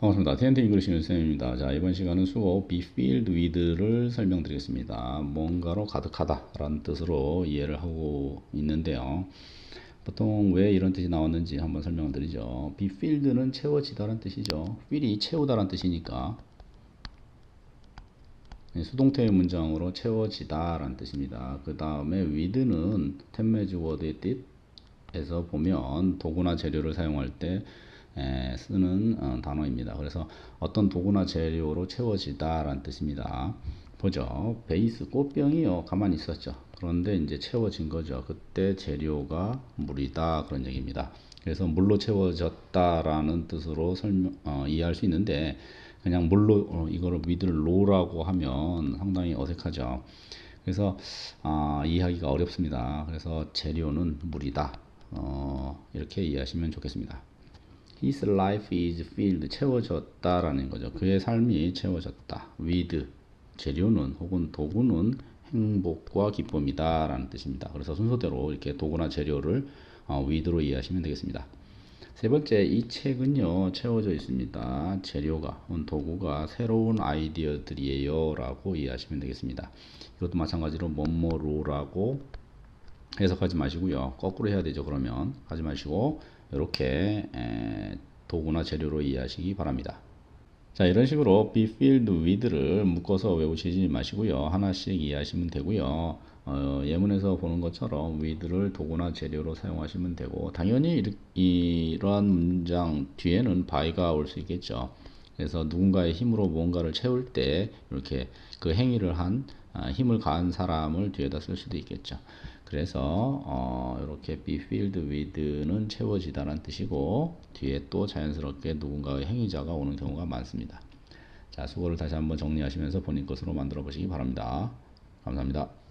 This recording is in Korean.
반갑습니다. TNT 잉글리시 선생님입니다. 자, 이번 시간은 수어 be filled with를 설명드리겠습니다. 뭔가로 가득하다 라는 뜻으로 이해를 하고 있는데요. 보통 왜 이런 뜻이 나왔는지 한번 설명을 드리죠. be filled는 채워지다라는 뜻이죠. fill이 채우다라는 뜻이니까 네, 수동태의 문장으로 채워지다라는 뜻입니다. 그 다음에 with는 템매즈 워드의 뜻에서 보면 도구나 재료를 사용할 때 에, 쓰는 어, 단어입니다. 그래서 어떤 도구나 재료로 채워지다 라는 뜻입니다. 보죠. 베이스 꽃병이요. 가만히 있었죠. 그런데 이제 채워진 거죠. 그때 재료가 물이다 그런 얘기입니다. 그래서 물로 채워졌다라는 뜻으로 설명 어, 이해할 수 있는데 그냥 물로 어, 이거를 위드를 로라고 하면 상당히 어색하죠. 그래서 아, 이해하기가 어렵습니다. 그래서 재료는 물이다. 어, 이렇게 이해하시면 좋겠습니다. His life is filled 채워졌다라는 거죠. 그의 삶이 채워졌다. with 재료는 혹은 도구는 행복과 기쁨이다라는 뜻입니다. 그래서 순서대로 이렇게 도구나 재료를 어, with로 이해하시면 되겠습니다. 세 번째 이 책은요 채워져 있습니다. 재료가 도구가 새로운 아이디어들이에요 라고 이해하시면 되겠습니다. 이것도 마찬가지로 뭐뭐로라고 해석하지 마시고요. 거꾸로 해야 되죠. 그러면 하지 마시고 이렇게 도구나 재료로 이해하시기 바랍니다. 자 이런 식으로 be filled with를 묶어서 외우시지 마시고요. 하나씩 이해하시면 되고요. 어, 예문에서 보는 것처럼 with를 도구나 재료로 사용하시면 되고 당연히 이러한 문장 뒤에는 by가 올 수 있겠죠. 그래서 누군가의 힘으로 뭔가를 채울 때 이렇게 그 행위를 한 아, 힘을 가한 사람을 뒤에다 쓸 수도 있겠죠. 그래서 어, 이렇게 be filled with는 채워지다라는 뜻이고 뒤에 또 자연스럽게 누군가의 행위자가 오는 경우가 많습니다. 자, 수고를 다시 한번 정리하시면서 본인 것으로 만들어 보시기 바랍니다. 감사합니다.